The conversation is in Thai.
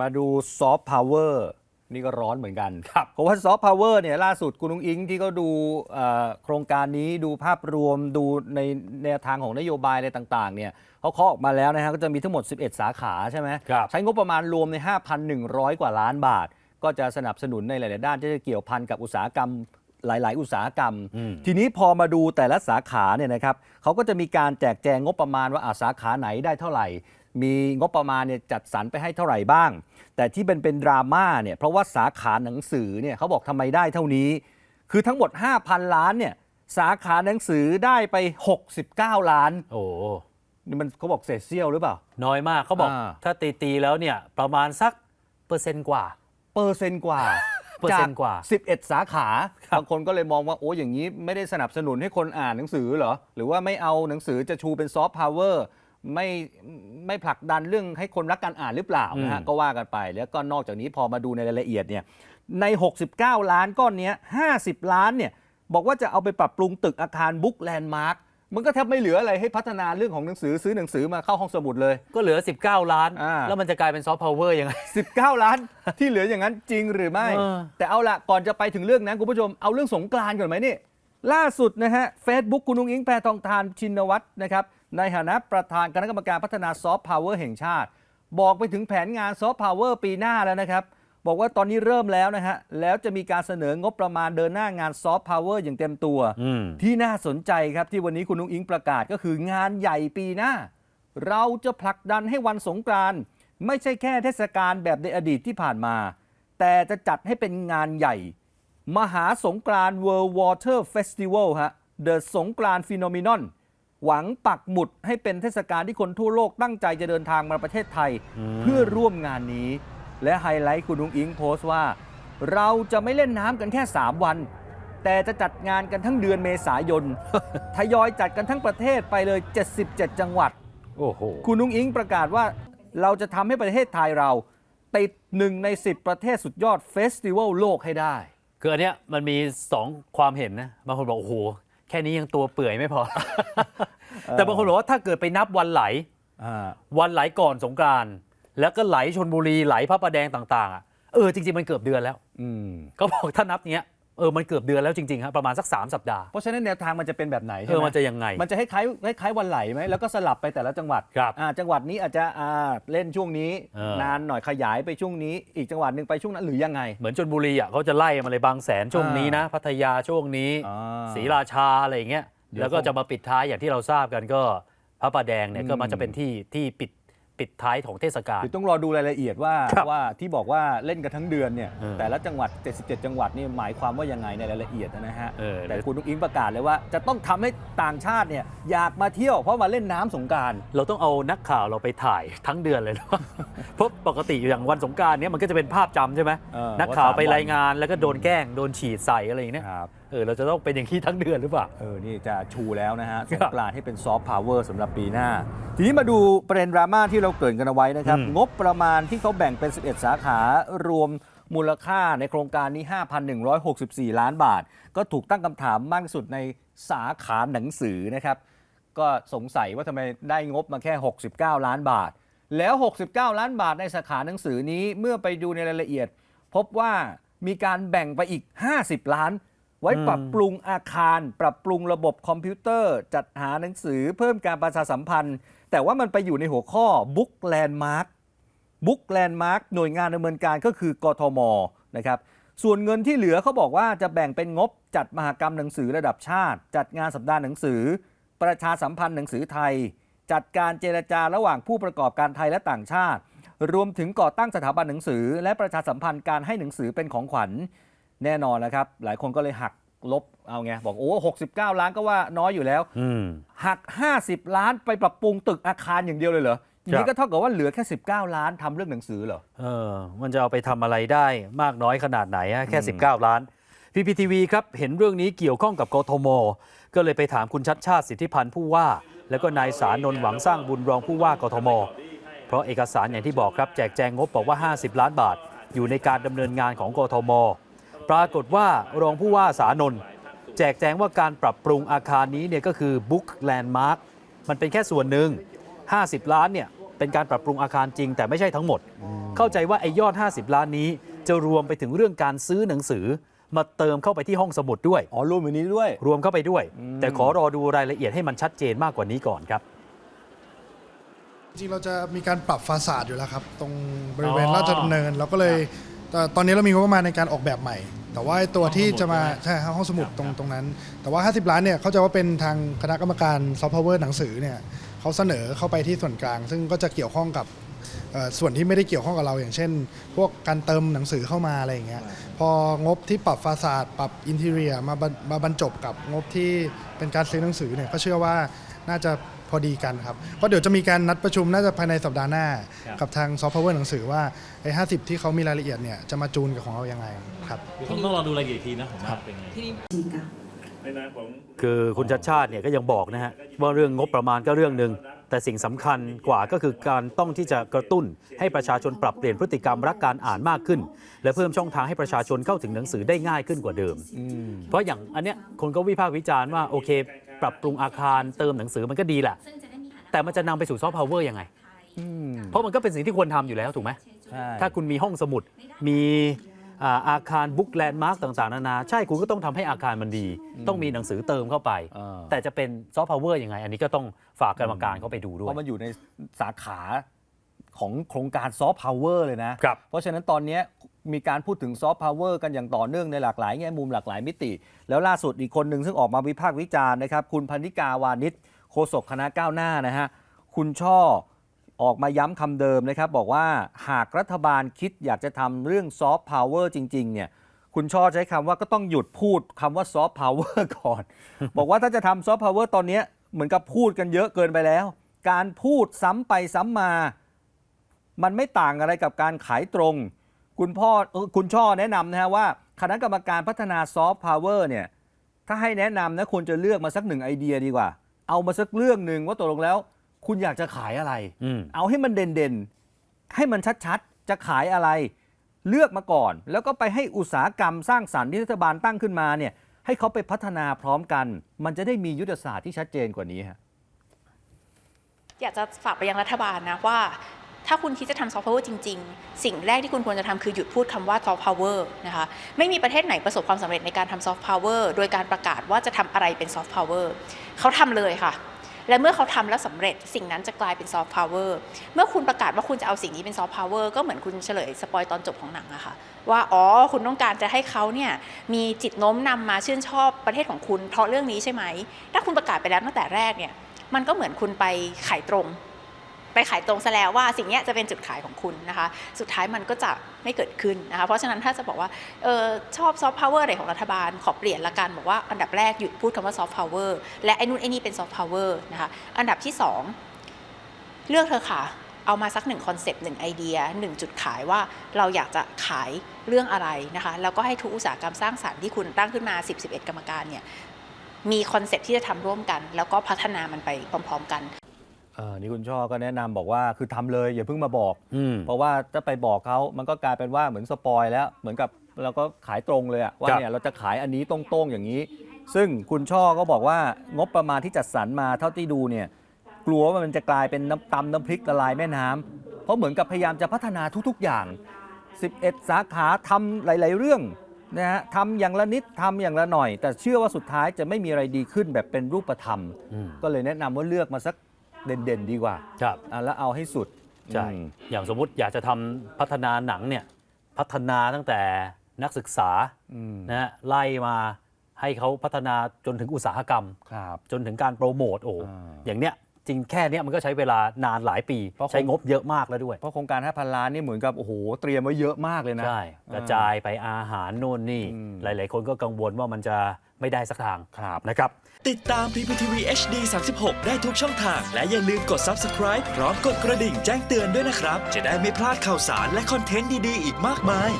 มาดูซอฟต์พาวเวอร์นี่ก็ร้อนเหมือนกันครับเพราะว่าซอฟต์พาวเวอร์เนี่ยล่าสุดคุณนุ้งอิงที่ก็ดูเอ่อโครงการนี้ดูภาพรวมดูในแนวทางของนโยบายอะไรต่างๆเนี่ยเขาเคาะออกมาแล้วนะฮะก็จะมีทั้งหมด 11 สาขาใช่ไหมครับใช้งบประมาณรวมใน 5,100 กว่าล้านบาท ก็จะสนับสนุนในหลาย ๆ ด้านที่จะเกี่ยวพันกับอุตสาหกรรมหลาย ๆ อุตสาหกรรมอืมทีนี้พอมาดูแต่ละสาขาเนี่ยนะครับเขาก็จะมีการแจกแจงงบประมาณว่าอาสาขาไหนได้เท่าไหร่ มีงบประมาณเนี่ยจัดสรรไปให้เท่าไหร่บ้าง แต่ที่เป็นเป็นดราม่าเนี่ยเพราะว่าสาขาหนังสือเนี่ยเขาบอกทำไมได้เท่านี้ คือทั้งหมด 5,000 ล้านเนี่ยสาขาหนังสือได้ไป 69 ล้านโอ้นี่มันเขาบอกเศษเสี้ยวหรือเปล่า น้อยมากเขาบอกอ่า ถ้าตีตีๆแล้วเนี่ยประมาณสักเปอร์เซ็นต์กว่า เปอร์เซนต์กว่าเปอร์เซ็นต์กว่า จ11 สาขาบางคนก็เลยมองว่าโอ้อย่างนี้ไม่ได้สนับสนุนให้คนอ่านหนังสือเหรอ หรือว่าไม่เอาหนังสือจะชูเป็นซอฟต์พาวเวอร์ ไม่ไม่ผลักดันเรื่องให้คนรักการอ่านหรือเปล่านะฮะอืมก็ว่ากันไป แล้วก็นอกจากนี้พอมาดูในรายละเอียดเนี่ยใน 69 ล้านก้อนเนี้ย50 ล้านเนี่ยบอกว่าจะเอาไปปรับปรุงตึกอาคารบุ๊กแลนด์มาร์คมันก็แทบไม่เหลืออะไรให้พัฒนาเรื่องของหนังสือซื้อหนังสือมาเข้าห้องสมุดเลย ก็เหลือ 19 ล้านอ่าแล้วมันจะกลายเป็นซอฟต์พาวเวอร์ยังไง 19 ล้านที่เหลืออย่างนั้นจริงหรือไม่เออแต่เอาละก่อนจะไปถึงเรื่องนั้นคุณผู้ชมเอาเรื่องสงกรานต์ก่อนไหมนี่ล่าสุดนะฮะเฟซบุ๊กคุณนุ้งอิงแพทองทานชินวัตรนะครับ ในฐานะประธานคณะกรรมการพัฒนาซอฟต์พาวเวอร์แห่งชาติ บอกไปถึงแผนงานซอฟต์พาวเวอร์ปีหน้าแล้วนะครับ บอกว่าตอนนี้เริ่มแล้วนะฮะ แล้วจะมีการเสนองบประมาณเดินหน้างานซอฟต์พาวเวอร์อย่างเต็มตัวอืมที่น่าสนใจครับที่วันนี้คุณนุ้งอิงประกาศก็คืองานใหญ่ปีหน้า เราจะผลักดันให้วันสงกรานต์ไม่ใช่แค่เทศกาลแบบในอดีตที่ผ่านมา แต่จะจัดให้เป็นงานใหญ่ มหาสงกรานต์ World Water Festival ฮะ The สงกรานต์ Phenomenon หวังปักหมุดให้เป็นเทศกาลที่คนทั่วโลกตั้งใจจะเดินทางมาประเทศไทยอืมเพื่อร่วมงานนี้ และไฮไลท์คุณนุ้งอิงโพสต์ว่า เราจะไม่เล่นน้ำกันแค่ 3 วัน แต่จะจัดงานกันทั้งเดือนเมษายน ทยอยจัดกันทั้งประเทศไปเลย 77 จังหวัด โอ้โห คุณนุ้งอิงประกาศว่าเราจะทำให้ประเทศไทยเรา ติดหนึ่งใน 10 ประเทศสุดยอดเฟสติวัลโลกให้ได้ คืออันเนี้ยมันมี2ความเห็นนะบางคนบอกโอ้โห แค่นี้ยังตัวเปื่อยไม่พอ แต่บางคนบอกว่าถ้าเกิดไปนับวันไหลวันไหลก่อนสงกรานต์แล้วก็ไหลชนบุรีไหลพระประแดงต่างๆอะเออจริงๆมันเกือบเดือนแล้วอืมก็บอกถ้านับเนี้ย เออมันเกือบเดือนแล้วจริงๆครับประมาณสัก 3 สัปดาห์เพราะฉะนั้นแนวทางมันจะเป็นแบบไหนเอใช่อไหมมันจะยังไง มันจะคล้ายๆคล้ายๆวันไหลไหมแล้วก็สลับไปแต่ละจังหวัดครับอ่าจังหวัดนี้อาจจะอ่าเล่นช่วงนี้ เออ นานหน่อยขยายไปช่วงนี้ อีกจังหวัดหนึ่งไปช่วงนั้นหรือยังไง เหมือนชนบุรีอะเขาจะไล่มาเลยบางแสนช่วงนี้นะ พัทยาช่วงนี้อ่าศรีราชาอะไรอย่างเงี้ยเดี๋ยว แล้วก็คงจะมาปิดท้ายอย่างที่เราทราบกันก็พระประแดงเนี่ยอืมก็มันจะเป็นที่ที่ปิด ปิดท้ายของเทศกาล เดี๋ยวต้องรอดูรายละเอียดว่าครับว่าที่บอกว่าเล่นกันทั้งเดือนเนี่ยเออแต่ละจังหวัด 77 จังหวัดนี่หมายความว่ายังไงในรายละเอียดนะฮะเออ แต่คุณนุ้งอิงประกาศเลยว่า จะต้องทำให้ต่างชาติเนี่ยอยากมาเที่ยวเพราะมาเล่นน้ำสงกราร เราต้องเอานักข่าวเราไปถ่ายทั้งเดือนเลยนะ เพราะปกติอย่างวันสงกรารเนี้ยมันก็จะเป็นภาพจำใช่ไหมเออนักข่าวว่าสามไปวันรายงานแล้วก็โดนแกล้งโดนฉีดใส่อะไรอย่างเนี้ย ครับ เออเราจะต้องเป็นอย่างที่ทั้งเดือนหรือเปล่า เออ นี่จะชูแล้วนะฮะคสรับงกรานต์ให้เป็นซอฟต์พาวเวอร์สำหรับปีหน้า ทีนี้มาดูประเด็นดราม่าที่เราเกริดกันเอาไว้นะครับอืมงบประมาณที่เขาแบ่งเป็น 11 สาขารวมมูลค่าในโครงการนี้ 5,164 ล้านบาท ก็ถูกตั้งคำถามมากที่สุดในสาขาหนังสือนะครับ ก็สงสัยว่าทำไมได้งบมาแค่ 69 ล้านบาท แล้ว 69 ล้านบาทในสาขาหนังสือนี้เมื่อไปดูในรายละเอียด พบว่ามีการแบ่งไปอีก 50 ล้าน ไว้ปรับปรุงอาคาร ปรับปรุงระบบคอมพิวเตอร์ จัดหาหนังสือเพิ่มการประชาสัมพันธ์ แต่ว่ามันไปอยู่ในหัวข้อ Book Landmark Book Landmark หน่วยงานดำเนินการก็คือกทมนะครับส่วนเงินที่เหลือเขาบอกว่าจะแบ่งเป็นงบจัดมหกรรมหนังสือระดับชาติ จัดงานสัปดาห์หนังสือ ประชาสัมพันธ์หนังสือไทย จัดการเจรจาระหว่างผู้ประกอบการไทยและต่างชาติ รวมถึงก่อตั้งสถาบันหนังสือ และประชาสัมพันธ์การให้หนังสือเป็นของขวัญ แน่นอนนะครับ หลายคนก็เลยหักลบเอาไงบอกโอ้69ล้านก็ว่าน้อยอยู่แล้วอืมหัก 50 ล้านไปปรับปรุงตึกอาคารอย่างเดียวเลยเหรออย่างนี้ก็เท่ากับว่าเหลือแค่ 19 ล้านทำเรื่องหนังสือเหรอเออ มันจะเอาไปทำอะไรได้มากน้อยขนาดไหนอะแค่อืม19 ล้าน PPTV ครับ เห็นเรื่องนี้เกี่ยวข้องกับกทม ก็เลยไปถามคุณชัดชาติสิทธิพันธ์ผู้ว่า แล้วก็นายสารนนท์หวังสร้างบุญรองผู้ว่ากทม เพราะเอกสารอย่างที่บอกครับแจกแจงงบบอกว่า 50 ล้านบาท อยู่ในการดำเนินงานของกทม ปรากฏว่ารองผู้ว่าสารนนท์แจกแจงว่าการปรับปรุงอาคารนี้เนี่ยก็คือ Book Landmark มันเป็นแค่ส่วนหนึ่ง 50 ล้านเนี่ยเป็นการปรับปรุงอาคารจริง แต่ไม่ใช่ทั้งหมด เข้าใจว่าไอ้ยอด 50 ล้านนี้ จะรวมไปถึงเรื่องการซื้อหนังสือ มาเติมเข้าไปที่ห้องสมุดด้วย อ๋อรวมอยู่นี้ด้วย รวมเข้าไปด้วย แต่ขอรอดูรายละเอียดให้มันชัดเจนมากกว่านี้ก่อนครับ จริงๆเราจะมีการปรับฟาสาดอยู่แล้วครับ ตรงบริเวณอ๋อ ราชดำเนินเราก็เลยแต่ตอนนี้เรามีงบประมาณในการออกแบบใหม่ แต่ว่าไอ้ตัวที่จะมาใช่ครับห้องสมุดตรงตรงนั้น แต่ว่า 50 ล้านเนี่ยเขาใจะว่าเป็นทางคณะกรรมการซอฟต์พาวเวอร์หนังสือเนี่ยเขาเสนอเข้าไปที่ส่วนกลาง ซึ่งก็จะเกี่ยวข้องกับเอ่อส่วนที่ไม่ได้เกี่ยวข้องกับเราอย่างเช่น พวกการเติมหนังสือเข้ามาอะไรอย่างเงี้ยพองบที่ปรับฟาสาดปรับอินเทเรียมาบรรมาบรรจบกับงบที่เป็นการซื้อหนังสือเนี่ยก็เชื่อว่าน่าจะ พอดีกันครับก็เดี๋ยวจะมีการนัดประชุมน่าจะภายในสัปดาห์หน้า ครับ กับทางซอฟต์พาวเวอร์หนังสือว่าไอ้ห้ที่เขามีรายละเอียดเนี่ยจะมาจูนกับของเรายังไงครับ ต้องต้องรอดูรายละเอียดอีกทีนะผมว่าเป็นไง คือคุณชัดชาติเนี่ยก็ยังบอกนะฮะว่าเรื่องงบประมาณก็เรื่องหนึ่งแต่สิ่งสำคัญกว่าก็คือการต้องที่จะกระตุ้น ให้ประชาชนปรับเปลี่ยนพฤติกรรมรักการอ่านมากขึ้น และเพิ่มช่องทางให้ประชาชนเข้าถึงหนังสือได้ง่ายขึ้นกว่าเดิม เพราะอย่างอันเนี้ยคนก็วิพากษ์วิจารณ์ว่าโอเค ปรับปรุงอาคารเติมหนังสือมันก็ดีแหละ แต่มันจะนำไปสู่ซอฟต์พาวเวอร์ยังไงเพราะมันก็เป็นสิ่งที่ควรทำอยู่แล้วถูกไหม ใช่ถ้าคุณมีห้องสมุด มีอ่าอาคารบุ๊กแลนด์มาร์กต่างๆ นานา ใช่คุณก็ต้องทำให้อาคารมันดี ต้องมีหนังสือเติมเข้าไป เออแต่จะเป็นซอฟต์พาวเวอร์ยังไง อันนี้ก็ต้องฝากกรรมการเข้าไปดูด้เพวย ราะมันอยู่ในสาขาของโครงการซอฟต์พาวเวอร์เลยนะ ครับ เพราะฉะนั้นตอนเนี้ย มีการพูดถึงซอฟต์พาวเวอร์กันอย่างต่อเนื่องในหลากหลายแง่มุมหลากหลายมิติ แล้วล่าสุดอีกคนหนึ่งซึ่งออกมาวิพากษ์วิจารณ์นะครับ คุณพันธิกาวานิชโฆษกคณะก้าวหน้านะฮะคุณช่อออกมาย้ำคำเดิมนะครับ บอกว่าหากรัฐบาลคิดอยากจะทำเรื่องซอฟต์พาวเวอร์จริงๆเนี่ยคุณช่อใช้คำว่าก็ต้องหยุดพูดคำว่าซอฟต์พาวเวอร์ก่อน บอกว่าถ้าจะทำซอฟต์พาวเวอร์ตอนนี้เหมือนกับพูดกันเยอะเกินไปแล้ว การพูดซ้ำไปซ้ำมา มันไม่ต่างอะไรกับการขายตรง คุณพ่อเอ่อคุณช่อแนะนำนะฮะว่า คณะกรรมการพัฒนาซอฟต์พาวเวอร์เนี่ยถ้าให้แนะนำนะควรจะเลือกมาสักหนึ่งไอเดียดีกว่า เอามาสักเรื่องหนึ่งว่าตกลงแล้ว คุณอยากจะขายอะไร อืมเอาให้มันเด่นๆ ให้มันชัดๆ จะขายอะไร เลือกมาก่อน แล้วก็ไปให้อุตสาหกรรมสร้างสรรค์ที่รัฐบาลตั้งขึ้นมาเนี่ยให้เขาไปพัฒนาพร้อมกัน มันจะได้มียุทธศาสตร์ที่ชัดเจนกว่านี้ฮะ อยากจะฝากไปยังรัฐบาลนะว่า ถ้าคุณคิดจะทำซอฟต์พาวเวอร์จริง ๆ สิ่งแรกที่คุณควรจะทำคือหยุดพูดคำว่าซอฟต์พาวเวอร์นะคะ ไม่มีประเทศไหนประสบความสำเร็จในการทำซอฟต์พาวเวอร์โดยการประกาศว่าจะทำอะไรเป็นซอฟต์พาวเวอร์เขาทำเลยค่ะ และเมื่อเขาทำแล้วสำเร็จสิ่งนั้นจะกลายเป็นซอฟต์พาวเวอร์เมื่อคุณประกาศว่าคุณจะเอาสิ่งนี้เป็นซอฟต์พาวเวอร์ก็เหมือนคุณเฉลยสปอยตอนจบของหนังอะค่ะว่าอ๋อคุณต้องการจะให้เขาเนี่ยมีจิตโน้มนำมาชื่นชอบประเทศของคุณเพราะเรื่องนี้ใช่ไหมถ้าคุณประกาศไปแล้วตั้งแต่แรกเนี่ยมันก็เหมือนคุณไปขายตรง ไปขายตรงซะแล้วว่าสิ่งนี้จะเป็นจุดขายของคุณนะคะ สุดท้ายมันก็จะไม่เกิดขึ้นนะคะ เพราะฉะนั้นถ้าจะบอกว่าออชอบซอฟต์พาวเวอร์อะไรของรัฐบาล ขอเปลี่ยนละกัน บอกว่าอันดับแรกหยุดพูดคำว่าซอฟต์พาวเวอร์และไอ้นู่นไอ้นี่เป็นซอฟต์พาวเวอร์นะคะ อันดับที่สองเลือกเธอะค่ะ เอามาสักหนึ่งคอนเซปต์หนึ่งไอเดียหนึ่งจุดขายว่าเราอยากจะขายเรื่องอะไรนะคะ แล้วก็ให้ทุกอุตสาหกรรมสร้างสรรค์ที่คุณตั้งขึ้นมา 10 11 กรรมการเนี่ยมีคอนเซปต์ที่จะทำร่วมกัน แล้วก็พัฒนามันไปพร้อม ๆ กัน นี่คุณช่อก็แนะนำบอกว่าคือทำเลยอย่าเพิ่งมาบอกอืมเพราะว่าถ้าไปบอกเขามันก็กลายเป็นว่าเหมือนสปอยแล้ว เหมือนกับเราก็ขายตรงเลยอะว่าครับเนี่ยเราจะขายอันนี้ตรงๆอย่างนี้ ซึ่งคุณช่อก็บอกว่างบประมาณที่จัดสรรมาเท่าที่ดูเนี่ยกลัวว่ามันจะกลายเป็นน้ำตำน้ำพริกละลายแม่น้ำเพราะเหมือนกับพยายามจะพัฒนาทุกๆอย่าง 11 สาขาทำหลาย ๆ เรื่องนะฮะทำอย่างละนิดทำอย่างละหน่อย แต่เชื่อว่าสุดท้ายจะไม่มีอะไรดีขึ้นแบบเป็นรูปธรรมอืมก็เลยแนะนำว่าเลือกมาสัก เด่นๆ ดีกว่าครับอะแล้วเอาให้สุดใช่อืม อย่างสมมุติอยากจะทำพัฒนาหนังเนี่ยพัฒนาตั้งแต่นักศึกษาอืม นะฮะไล่มาให้เขาพัฒนาจนถึงอุตสาหกรรม ครับ จนถึงการโปรโมทโอ้อ่าอย่างเนี้ยจริงแค่เนี้ยมันก็ใช้เวลานานหลายปี เพราะใช้งบเยอะมากแล้วด้วย เพราะโครงการ 5,000 ล้านนี่เหมือนกับ โอ้โห เตรียมไว้เยอะมากเลยนะ ใช่ กระจายไปอาหารโน่นนี่ อืม หลาย ๆ คนก็กังวลว่ามันจะ ไม่ได้สักทางครับนะครับ ติดตาม PPTV HD 36 ได้ทุกช่องทาง และอย่าลืมกด Subscribe พร้อมกดกระดิ่งแจ้งเตือนด้วยนะครับ จะได้ไม่พลาดข่าวสารและคอนเทนต์ดี ๆ อีกมากมาย